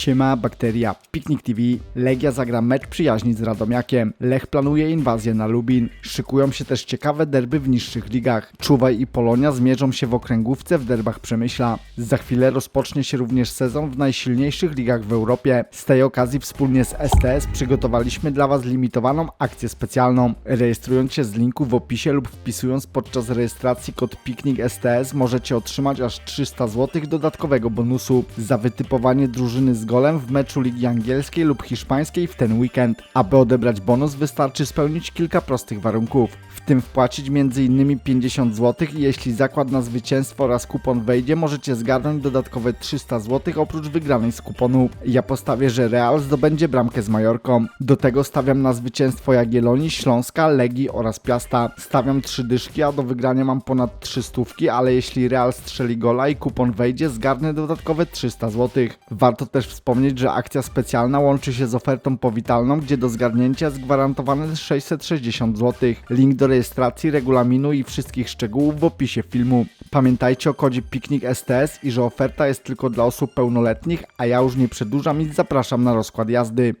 Siema, bakteria. Piknik TV. Legia zagra mecz przyjaźni z Radomiakiem. Lech planuje inwazję na Lubin. Szykują się też ciekawe derby w niższych ligach. Czuwaj i Polonia zmierzą się w okręgówce w derbach Przemyśla. Za chwilę rozpocznie się również sezon w najsilniejszych ligach w Europie. Z tej okazji wspólnie z STS przygotowaliśmy dla Was limitowaną akcję specjalną. Rejestrując się z linku w opisie lub wpisując podczas rejestracji kod Piknik STS możecie otrzymać aż 300 zł dodatkowego bonusu za wytypowanie drużyny z golem w meczu Ligi Angielskiej lub Hiszpańskiej w ten weekend. Aby odebrać bonus wystarczy spełnić kilka prostych warunków, w tym wpłacić m.in. 50 zł i jeśli zakład na zwycięstwo oraz kupon wejdzie, możecie zgarnąć dodatkowe 300 zł oprócz wygranej z kuponu. Ja postawię, że Real zdobędzie bramkę z Majorką. Do tego stawiam na zwycięstwo Jagiellonii, Śląska, Legii oraz Piasta. Stawiam trzy dyszki, a do wygrania mam ponad 300, ale jeśli Real strzeli gola i kupon wejdzie, zgarnę dodatkowe 300 zł. Warto też wspomnieć, że akcja specjalna łączy się z ofertą powitalną, gdzie do zgarnięcia jest gwarantowane 660 zł. Link do rejestracji, regulaminu i wszystkich szczegółów w opisie filmu. Pamiętajcie o kodzie Piknik STS i że oferta jest tylko dla osób pełnoletnich, a ja już nie przedłużam i zapraszam na rozkład jazdy.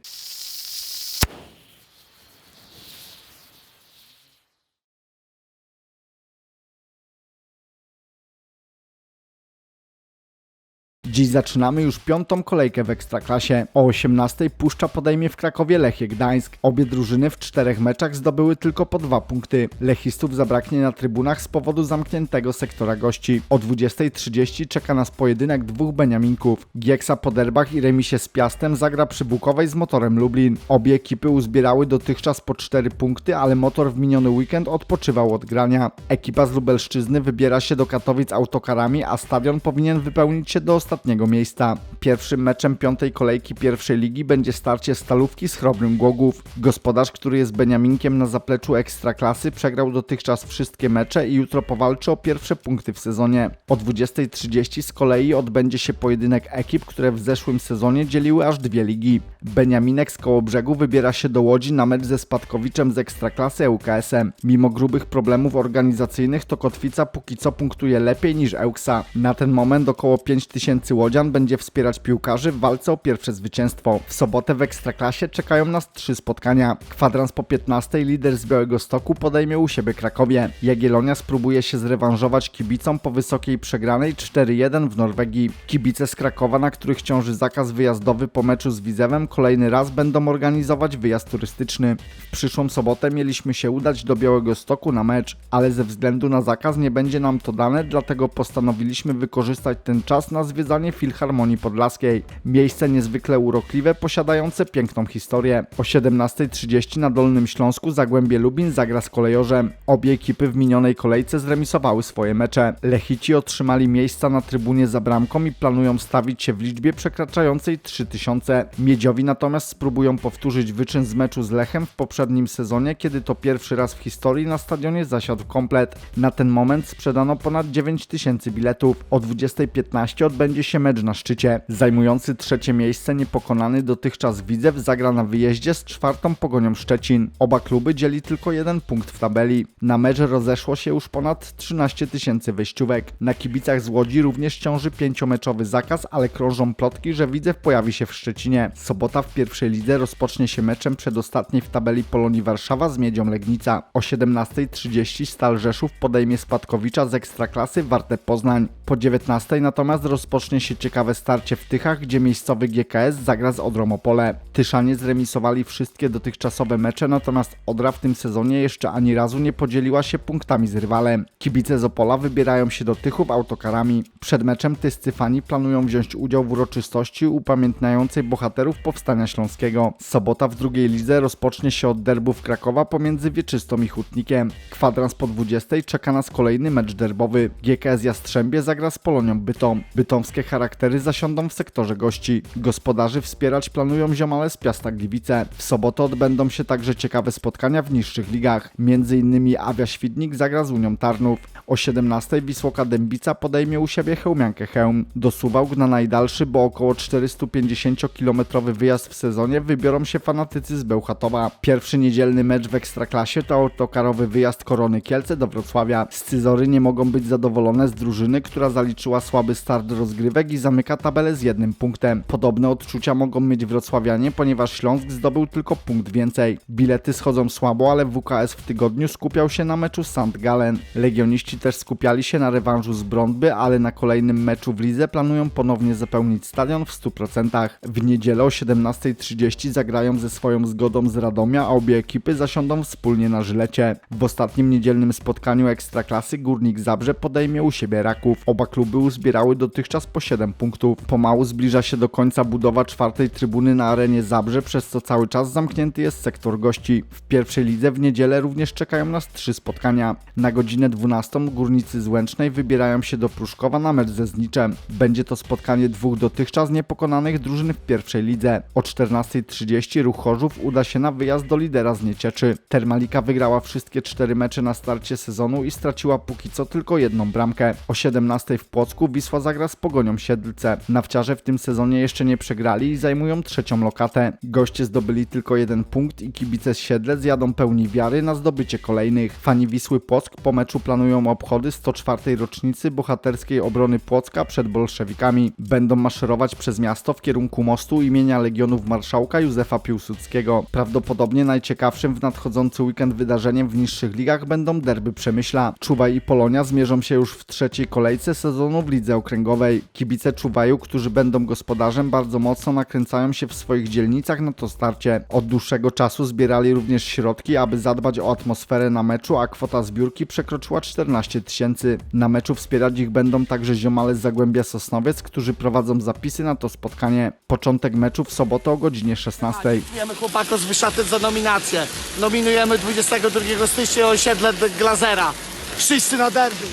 Dziś zaczynamy już piątą kolejkę w Ekstraklasie. O 18 puszcza podejmie w Krakowie Lechie Gdańsk. Obie drużyny w czterech meczach zdobyły tylko po dwa punkty. Lechistów zabraknie na trybunach z powodu zamkniętego sektora gości. O 20.30 czeka nas pojedynek dwóch Beniaminków. Gieksa po derbach i remisie z Piastem zagra przy Bukowej z Motorem Lublin. Obie ekipy uzbierały dotychczas po 4 punkty, ale Motor w miniony weekend odpoczywał od grania. Ekipa z Lubelszczyzny wybiera się do Katowic autokarami, a stadion powinien wypełnić się do ostatniego miejsca. Pierwszym meczem piątej kolejki pierwszej ligi będzie starcie Stalówki z Chrobrym Głogów. Gospodarz, który jest Beniaminkiem na zapleczu Ekstraklasy, przegrał dotychczas wszystkie mecze i jutro powalczy o pierwsze punkty w sezonie. O 20.30 z kolei odbędzie się pojedynek ekip, które w zeszłym sezonie dzieliły aż dwie ligi. Beniaminek z Kołobrzegu wybiera się do Łodzi na mecz ze Spadkowiczem z Ekstraklasy ŁKS-em. Mimo grubych problemów organizacyjnych to Kotwica póki co punktuje lepiej niż Ełksa. Na ten moment około 5000 Łodzian będzie wspierać piłkarzy w walce o pierwsze zwycięstwo. W sobotę w Ekstraklasie czekają nas trzy spotkania. Kwadrans po 15 lider z Białego Stoku podejmie u siebie Krakowie. Jagiellonia spróbuje się zrewanżować kibicom po wysokiej przegranej 4-1 w Norwegii. Kibice z Krakowa, na których ciąży zakaz wyjazdowy po meczu z Widzewem, kolejny raz będą organizować wyjazd turystyczny. W przyszłą sobotę mieliśmy się udać do Białego Stoku na mecz, ale ze względu na zakaz nie będzie nam to dane, dlatego postanowiliśmy wykorzystać ten czas na zwiedzanie Filharmonii Podlaskiej. Miejsce niezwykle urokliwe, posiadające piękną historię. O 17.30 na Dolnym Śląsku Zagłębie Lubin zagra z kolejorzem. Obie ekipy w minionej kolejce zremisowały swoje mecze. Lechici otrzymali miejsca na trybunie za bramką i planują stawić się w liczbie przekraczającej 3000. Miedziowi natomiast spróbują powtórzyć wyczyn z meczu z Lechem w poprzednim sezonie, kiedy to pierwszy raz w historii na stadionie zasiadł komplet. Na ten moment sprzedano ponad 9000 biletów. O 20.15 odbędzie się mecz na szczycie. Zajmujący trzecie miejsce niepokonany dotychczas Widzew zagra na wyjeździe z czwartą Pogonią Szczecin. Oba kluby dzieli tylko jeden punkt w tabeli. Na mecz rozeszło się już ponad 13 tysięcy wejściówek. Na kibicach z Łodzi również ciąży pięciomeczowy zakaz, ale krążą plotki, że Widzew pojawi się w Szczecinie. Sobota w pierwszej lidze rozpocznie się meczem przedostatniej w tabeli Polonii Warszawa z Miedzią Legnica. O 17.30 Stal Rzeszów podejmie Spadkowicza z Ekstraklasy Warte Poznań. Po 19.00 natomiast rozpocznie się ciekawe starcie w Tychach, gdzie miejscowy GKS zagra z Odrą Opole. Tyszanie zremisowali wszystkie dotychczasowe mecze, natomiast Odra w tym sezonie jeszcze ani razu nie podzieliła się punktami z rywalem. Kibice z Opola wybierają się do Tychów autokarami. Przed meczem tyscy fani planują wziąć udział w uroczystości upamiętniającej bohaterów Powstania Śląskiego. Sobota w drugiej lidze rozpocznie się od derbów Krakowa pomiędzy Wieczystą i Hutnikiem. Kwadrans po 20 czeka nas kolejny mecz derbowy. GKS Jastrzębie zagra z Polonią Bytom. Bytomskie charaktery zasiądą w sektorze gości. Gospodarzy wspierać planują ziomale z Piasta Gliwice. W sobotę odbędą się także ciekawe spotkania w niższych ligach. Między innymi Awia Świdnik zagra z Unią Tarnów. O 17 Wisłoka Dębica podejmie u siebie Chełmiankę Chełm. Do Suwałk na najdalszy, bo około 450-kilometrowy wyjazd w sezonie wybiorą się fanatycy z Bełchatowa. Pierwszy niedzielny mecz w Ekstraklasie to autokarowy wyjazd Korony Kielce do Wrocławia. Scyzory nie mogą być zadowolone z drużyny, która zaliczyła słaby start rozgrywek rozgrywek i zamyka tabelę z jednym punktem. Podobne odczucia mogą mieć wrocławianie, ponieważ Śląsk zdobył tylko punkt więcej. Bilety schodzą słabo, ale WKS w tygodniu skupiał się na meczu St. Gallen. Legioniści też skupiali się na rewanżu z Brądby, ale na kolejnym meczu w lidze planują ponownie zapełnić stadion w 100%. W niedzielę o 17.30 zagrają ze swoją zgodą z Radomia, a obie ekipy zasiądą wspólnie na Żylecie. W ostatnim niedzielnym spotkaniu Ekstraklasy Górnik Zabrze podejmie u siebie Raków. Oba kluby uzbierały dotychczas po 7 punktów. Pomału zbliża się do końca budowa czwartej trybuny na arenie Zabrze, przez co cały czas zamknięty jest sektor gości. W pierwszej lidze w niedzielę również czekają nas trzy spotkania. Na godzinę 12 Górnicy z Łęcznej wybierają się do Pruszkowa na mecz ze Zniczem. Będzie to spotkanie dwóch dotychczas niepokonanych drużyn w pierwszej lidze. O 14.30 Ruch Chorzów uda się na wyjazd do lidera z Niecieczy. Termalika wygrała wszystkie cztery mecze na starcie sezonu i straciła póki co tylko jedną bramkę. O 17.00 w Płocku Wisła zagra z Pogonią Siedlce. Nawciarze w tym sezonie jeszcze nie przegrali i zajmują trzecią lokatę. Goście zdobyli tylko jeden punkt i kibice z Siedlec jadą pełni wiary na zdobycie kolejnych. Fani Wisły Płock po meczu planują obchody 104. rocznicy bohaterskiej obrony Płocka przed bolszewikami. Będą maszerować przez miasto w kierunku mostu imienia Legionów Marszałka Józefa Piłsudskiego. Prawdopodobnie najciekawszym w nadchodzący weekend wydarzeniem w niższych ligach będą derby Przemyśla. Czuwaj i Polonia zmierzą się już w trzeciej kolejce sezonu w lidze okręgowej. Kibice Czuwaju, którzy będą gospodarzem, bardzo mocno nakręcają się w swoich dzielnicach na to starcie. Od dłuższego czasu zbierali również środki, aby zadbać o atmosferę na meczu, a kwota zbiórki przekroczyła 14 tysięcy. Na meczu wspierać ich będą także ziomale z Zagłębia Sosnowiec, którzy prowadzą zapisy na to spotkanie. Początek meczu w sobotę o godzinie 16. Dziękujemy chłopakom z Wyszaty za nominację. Nominujemy 22 stycznia osiedle Glazera. Wszyscy na derby.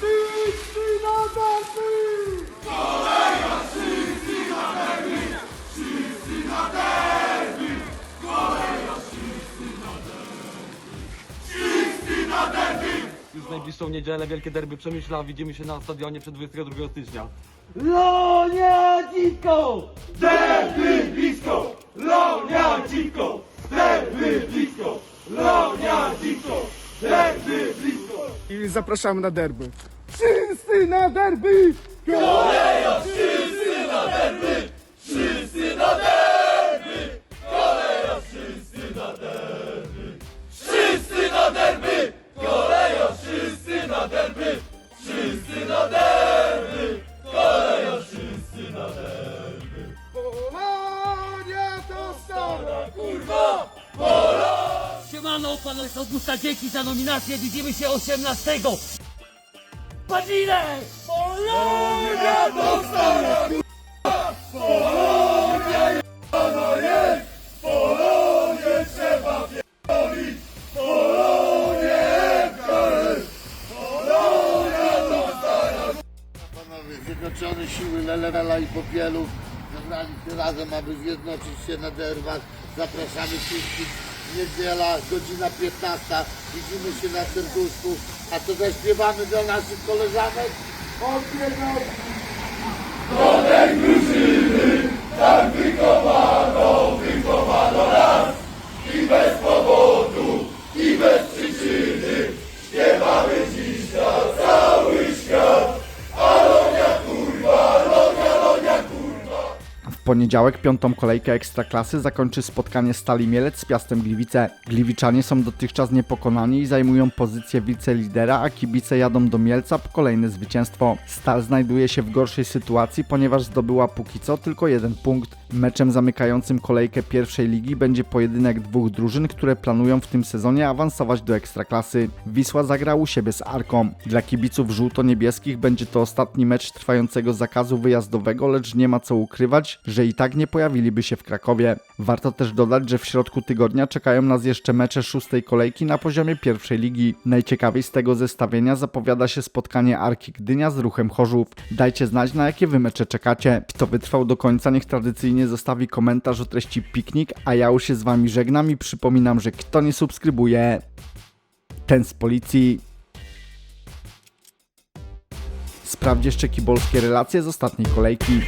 Wszyscy na derby! Już w najbliższą niedzielę Wielkie Derby Przemyśla. Widzimy się na stadionie przed 22 stycznia. Lonia Dziko! Derby blisko! Lonia dziko! Derby blisko! Lonia dziko! Derby blisko! I zapraszamy na derby. Wszyscy na derby! Wszyscy na derby! Kolejo, wszyscy na derby! Wszyscy na derby! Kolejo, wszyscy na derby! Polonia to stara! Kurwa! Siemano, pan Augusta, dzięki za nominację, widzimy się 18. Padzinę! Polonia to stara! Polonia jebana jest! Polonię trzeba pierdolić! Polonię jest! Polonia to stara! Panowie, Zjednoczone Siły Lelerela i Popielu zebrali się razem, aby zjednoczyć się na derbach. Zapraszamy wszystkich. Niedziela, godzina 15. Widzimy się na serduszku. A to zaśpiewamy dla naszych koleżanek. Odbiegam! I bez powodu, i bez przyczyny Śpiewamy dziś na cały świat Alonia kurwa, lonia, lonia kurwa W poniedziałek piątą kolejkę Ekstraklasy zakończy spotkanie Stali Mielec z Piastem Gliwice. Gliwiczanie są dotychczas niepokonani i zajmują pozycję wicelidera, a kibice jadą do Mielca po kolejne zwycięstwo. Stal znajduje się w gorszej sytuacji, ponieważ zdobyła póki co tylko jeden punkt. Meczem zamykającym kolejkę pierwszej ligi będzie pojedynek dwóch drużyn, które planują w tym sezonie awansować do Ekstraklasy. Wisła zagra u siebie z Arką. Dla kibiców żółto-niebieskich będzie to ostatni mecz trwającego zakazu wyjazdowego, lecz nie ma co ukrywać, że i tak nie pojawiliby się w Krakowie. Warto też dodać, że w środku tygodnia czekają nas jeszcze mecze szóstej kolejki na poziomie pierwszej ligi. Najciekawiej z tego zestawienia zapowiada się spotkanie Arki Gdynia z Ruchem Chorzów. Dajcie znać na jakie wy mecze czekacie. Kto wytrwał do końca niech tradycyjnie zostawi komentarz o treści piknik, a ja już się z wami żegnam i przypominam, że kto nie subskrybuje, ten z policji. Sprawdź jeszcze kibolskie relacje z ostatniej kolejki.